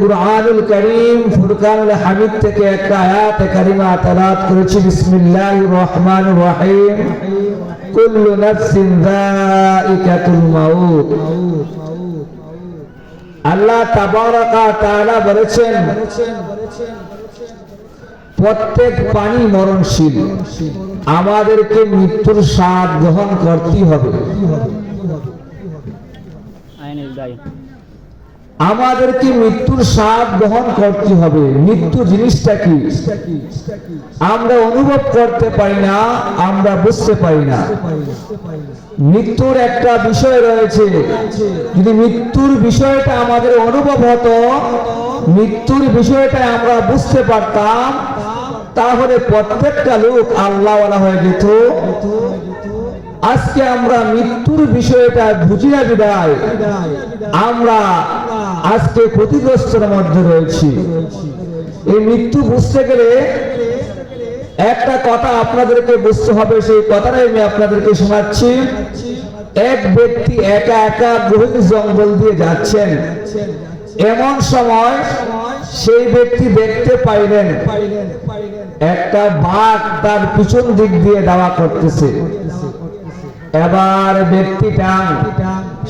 কুরআনুল করিম ফুরকানুল হামিদ থেকে একটা আয়াত কারিমা তেলাওয়াত করেছি। বিসমিল্লাহির রহমানির রহিম। কুল্লু নাফসিন যায়িকাতুল মাউত। আল্লাহ তাবারাকা তাআলা বলেছেন, প্রত্যেক প্রাণী মরণশীল। আমাদেরকে মৃত্যুর স্বাদ গ্রহণ করতেই হবে। আমাদেরকে মৃত্যুর স্বাদ গ্রহণ করতে হবে। মৃত্যু জিনিসটা কি? আমরা অনুভব করতে পারি না, আমরা বুঝতে পারি না। মৃত্যুর একটা বিষয় রয়েছে। যদি মৃত্যুর বিষয়টা আমাদের অনুভব হতো, মৃত্যুর বিষয়টা আমরা বুঝতে পারতাম, তাহলে প্রত্যেকটা লোক আল্লাহওয়ালা হয়ে যেত। আজকে আমরা মৃত্যুর বিষয়টা বুঝি না বিদায়। আমরা আজকে ক্ষতিগ্রস্তের মধ্যে রয়েছি। এই মৃত্যু বুঝতে গেলে একটা কথা আপনাদেরকে বুঝতে হবে, সেই কথাটাই আমি আপনাদেরকে শোনাচ্ছি। এক ব্যক্তি একা একা গভীর জঙ্গল দিয়ে যাচ্ছেন। এমন সময় সেই ব্যক্তি দেখতে পাইলেন, একটা বাঘ তার পিছন দিক দিয়ে দাওয়া করতেছে। এবার ব্যক্তিটা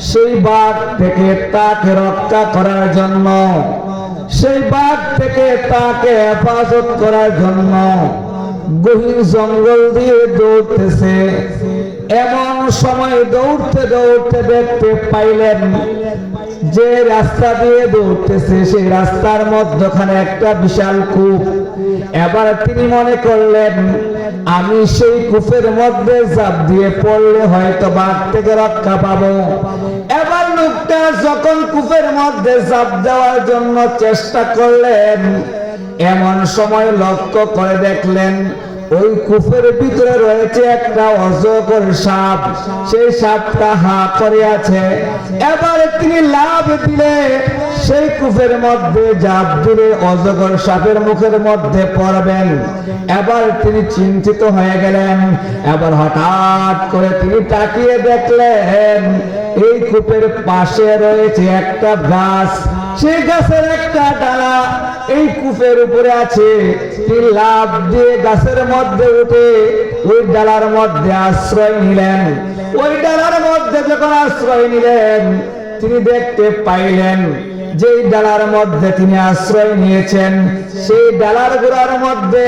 সেই বাঘ থেকে তাকে রক্ষা করার জন্য, সেই বাঘ থেকে তাকে হেফাজত করার জন্য গহীন জঙ্গল দিয়ে দৌড়তেছে। এমন সময় দৌড়তে দৌড়তে দেখতে পাইলেন যে রাস্তা দিয়ে দৌড়তেছে, সেই রাস্তার মধ্যখানে একটা বিশাল কূপ। এবার তিনি মনে করলেন, আমি সেই কুফের মধ্যে জাপ দিয়ে পড়লে হয়তো বাঘ থেকে রক্ষা পাবো। এবার লোকটা যখন কুফের মধ্যে জাপ দেওয়ার জন্য চেষ্টা করলেন, এমন সময় লক্ষ্য করে দেখলেন ওই কূপের ভিতরে রয়েছে একটা অজগর সাপ। সেই সাপটা হা করে আছে। এবারে তিনি লাভ দিলে সেই কূপের মধ্যে জাপ দিলে অজগর সাপের মুখের মধ্যে পড়বেন। এবার তিনি চিন্তিত হয়ে গেলেন। এবার হঠাৎ করে তিনি তাকিয়ে দেখলেন, এই কূপের পাশে রয়েছে একটা গাছ। সেই গাছের একটা কূপের উপরে আছে। তিনি লাভ দিয়ে গাছের মধ্যে উঠে ওই ডালার মধ্যে আশ্রয় নিলেন। ওই ডালার মধ্যে যখন আশ্রয় নিলেন, তিনি দেখতে পাইলেন, যেই ডালার মধ্যে তিনি আশ্রয় নিয়েছেন, সেই ডালার গোড়ার মধ্যে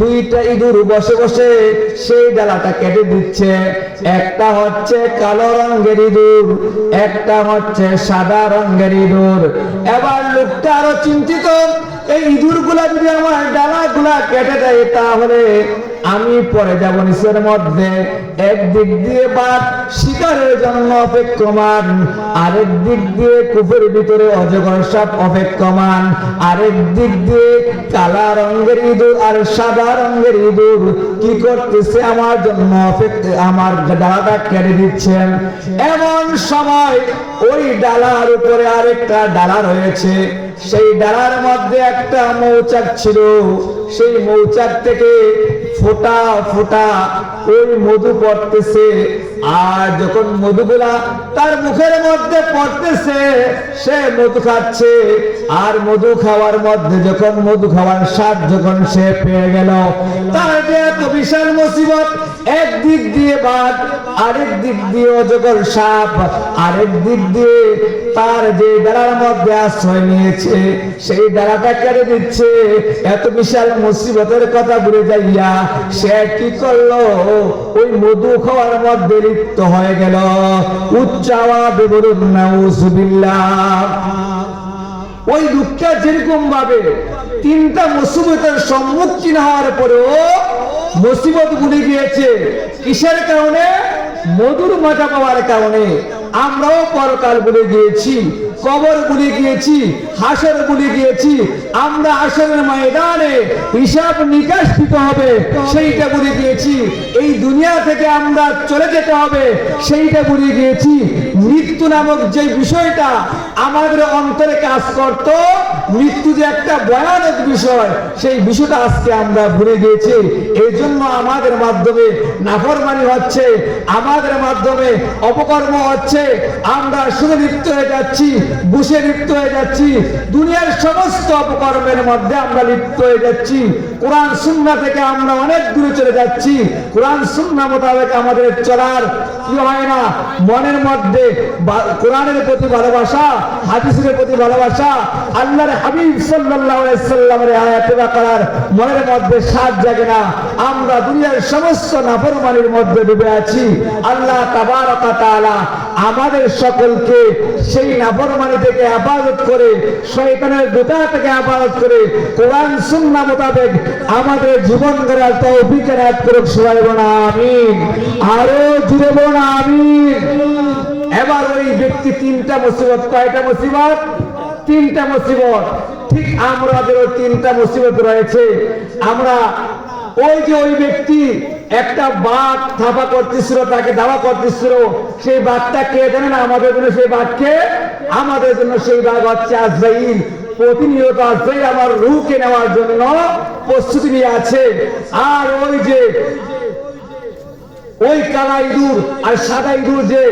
দুইটা ইঁদুর বসে বসে সেই ডালাটা কেটে দিচ্ছে। একটা হচ্ছে কালো রঙের ইঁদুর, একটা হচ্ছে সাদা রঙের ইঁদুর। এবার লোকটা আরও চিন্তিত এই ইঁদুরগুলা যদি আমার ডালা গুলা কেটে দেয়, তাহলে আমি পরে যাব নিচের মধ্যে। একদিক দিয়ে বাদ শিকারের জন্য অপেক্ষমান, আরেক দিক দিয়ে কূপের ভিতরে অজগর সাপ অপেক্ষমান, আরেক দিক দিয়ে কালা রঙের ইঁদুর আর সাদা রঙের ইঁদুর। কি করতেছে? আমার জন্য অপেক্ষা, আমার ডালাটা কেটে দিচ্ছেন এমন সময় ওই ডালার উপরে আরেকটা ডালা রয়েছে। সেই ডালার মধ্যে একটা মৌচাক ছিল। সেই মৌচাক থেকে ফোটা ফোটা ওই মধু পড়তেছে। আর যখন মধুগুলা তার মুখের মধ্যে পড়তেছে, সে মধু খাচ্ছে। আর মধু খাওয়ার মধ্যে যখন মধু খাওয়ার স্বাদ যখন সে পেয়ে গেল, তার যে এত বিশাল মুসিবত এক দিক দিয়ে বাদ, আরেক দিক দিয়ে অজগর সাপ, আরেক দিক দিয়ে তার যে ডালার মধ্যে আশ্রয় নিয়েছে, সেই ডালাটা কেটে দিচ্ছে এত বিশাল মুসিবতের কথা ভুলে যাইয়া সে কি করল? ওই মধু খাওয়ার মধ্যে লিপ্ত হয়ে গেল। উচ্চাওয়া বলুন, নাউজুবিল্লাহ। ওই দুঃখে যেরকম ভাবে তিনটা মুসিবতের সম্মুখীন হওয়ার পরেও মুসিবত ভুলে গিয়েছে। কিসের কারণে? মধুর মজা পাওয়ার কারণে। আমরাও পরকাল ভুলে গিয়েছি, কবর ভুলে গিয়েছি, হাসর ভুলে গিয়েছি। আমরা আসরের ময়দানে হিসাব নিকাশ দিতে হবে, সেইটা ভুলে গিয়েছি। এই দুনিয়া থেকে আমরা চলে যেতে হবে, সেইটা ভুলে গিয়েছি। মৃত্যু নামক যে বিষয়টা আমাদের অন্তরে কাজ করত, মৃত্যু যে একটা ভয়ানক বিষয়, সেই বিষয়টা আজকে আমরা ভুলে গিয়েছি। এই জন্য আমাদের মাধ্যমে নাফরমানি হচ্ছে, আমাদের মাধ্যমে অপকর্ম হচ্ছে, আমরা শুধু লিপ্ত হয়ে যাচ্ছি, বুসে লিপ্ত হয়ে যাচ্ছি। দুনিয়ার সমস্ত অপকর্মের মধ্যে আমরা লিপ্ত হয়ে যাচ্ছি। কোরআন সুন্না থেকে আমরা অনেক দূরে চলে যাচ্ছি। কোরআন সুন্না মোতাবেক আমাদের চলার কি হয় না? মনের মধ্যে কোরআনের প্রতি ভালোবাসা হাদিসের প্রতি ভালোবাসা, আল্লাহর হাবিব সাল্লাল্লাহু আলাইহি সাল্লামের করার মনের মধ্যে সাথ জাগে না। আমরা দুনিয়ার সমস্ত নাফরমানির মধ্যে ডুবে আছি। আল্লাহ তাবারক আমাদের সকলকে সেই নাফরমানি থেকে হেফাজত করে, শয়তানের দোতা থেকে হেফাজত করে, কোরআন, সুন্নাহ মোতাবেক আমাদের জীবন গড়ার তৌফিক এনায়েত করুক সবাই বলুন, আমিন। আরও জুড়ে বলুন, আমিন। এবার ওই ব্যক্তি তিনটা মুসিবত, কয়টা মুসিবত? তিনটা মুসিবত। ঠিক আমাদেরও তিনটা মুসিবত রয়েছে। আমরা ওই যে ওই ব্যক্তি একটা বাঘ থাপা করতেছিল, তাকে দাওয়া করতেছিল, সেই বাঘটা কে জানে না আমাদের জন্য সেই বাঘকে আমাদের জন্য সেই বাঘ হচ্ছে আজরাইল। প্রতিনিয়ত আজরাইল আমার রুহকে নেওয়ার জন্য প্রস্তুতি নিয়ে আছে। আর ওই যে ওই কালা ইঁদুর আর সাদা ইঁদুর যে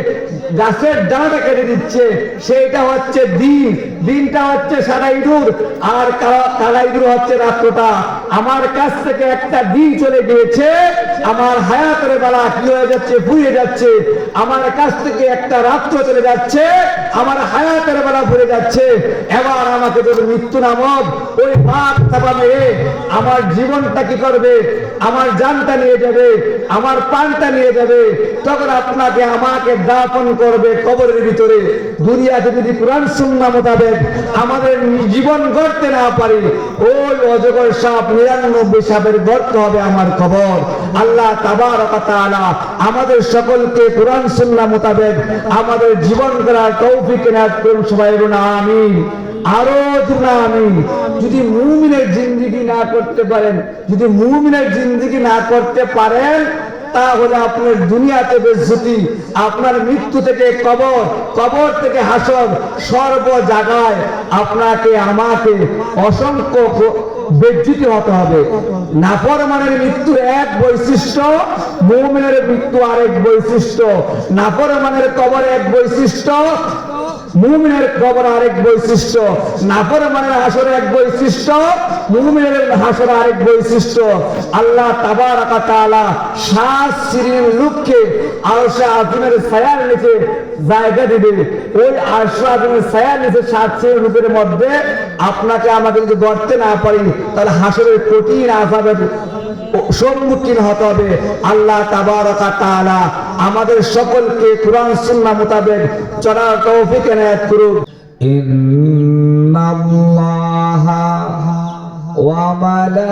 গাছের ডানাটা কেটে দিচ্ছে, সেইটা হচ্ছে দিন। দিনটা হচ্ছে সাদা ইঁদুর আর কালা- কালা ইঁদুর হচ্ছে রাত্রটা। আমার কাছ থেকে একটা দিন চলে গিয়েছে, আমার হায়াতের বেলা কি হয়ে যাচ্ছে, ফুরিয়ে যাচ্ছে, আমার কাছ থেকে একটা রাত্র চলে যাচ্ছে, আমার হায়াতের বেলা ফুরে যাচ্ছে। এবার আমাকে যদি মৃত্যু নামক ওই ভাত থাপা মেয়ে আমার জীবনটা কি করবে? আমার জানটা নিয়ে যাবে, আমার পানটা নিয়ে যাবে, তখন আপনাকে আমাকে দাফন করবে কবরের ভিতরে। দুনিয়াতে যদি কোরআন সুন্নাহ মোতাবেক আমাদের জীবন গড়তে না পারি, ওই অজগর সাপ নিরানব্বই সাপের গর্ত হবে আমার খবর আল্লাহ তাআলা আমাদের সকলকে কোরআন সুন্নাহ মোতাবেক আমাদের জীবন করার তৌফিক এনায়েত করুন সবাই আমিন। আরও না আমি যদি মুমিনের জিন্দিগি না করতে পারেন, যদি মুমিনের জিন্দিগি না করতে পারেন, তাহলে আপনার দুনিয়াতে বেজ্জতি, আপনার মৃত্যু থেকে কবর কবর থেকে হাসর সর্ব জায়গায় আপনাকে, আমাকে অসংখ্য বেজ্জতি হতে হবে। নাফরমানের মৃত্যুর এক বৈশিষ্ট্য, মুমিনের মৃত্যু আরেক বৈশিষ্ট্য। নাফরমানের কবর এক বৈশিষ্ট্য, মুমিনের কবর আরেক বৈশিষ্ট্য। নাফরমানের হাসর এক বৈশিষ্ট্য, মুমিনের হাসর আরেক বৈশিষ্ট্য। আল্লাহ তাবারাক তাআলা সাত সিরির লোককে আরশে আজিমের ছায়ার নিচে জায়গা দিবেন ওই আশ্বাস ছায়া নিচে সাত রূপের মধ্যে আপনাকে আমাকে যদি গড়তে না পারি, তাহলে হাসরের কঠিন আসাবের সম্মুখীন হতে হবে। আল্লাহ তাবারকা আমাদের সকলকে কুরআন সুন্না মোতাবেক চলার তৌফিক এনায়েত করুন ইন্নাল্লাহা ওয়া মালাইকাতাহু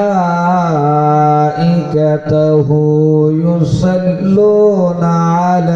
ইউসাল্লুনা আলা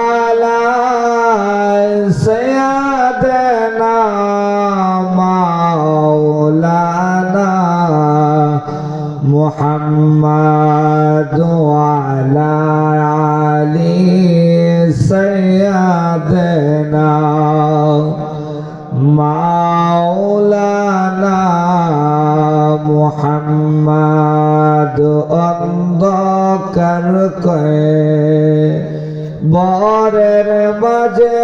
محمد وعلى علي سيدنا مولانا محمد অন্ধকার কয়ে বরের মাঝে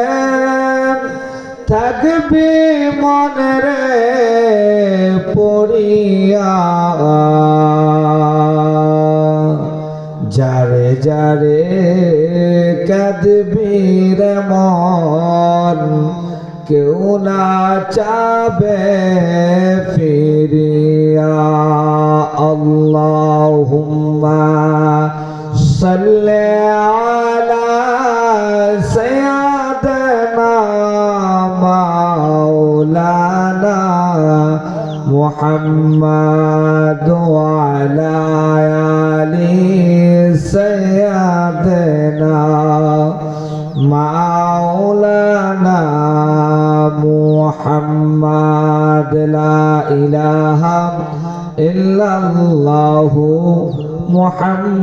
থাকবি মনে রে পড়িয়া। যারে যারে কাঁদবি রে মন, কেউ না চাবে ফিরিয়া। আল্লাহুম্মা সাল্লি আলা محمد وعلى آله سيدنا مولانا محمد لا إله إلا الله محمد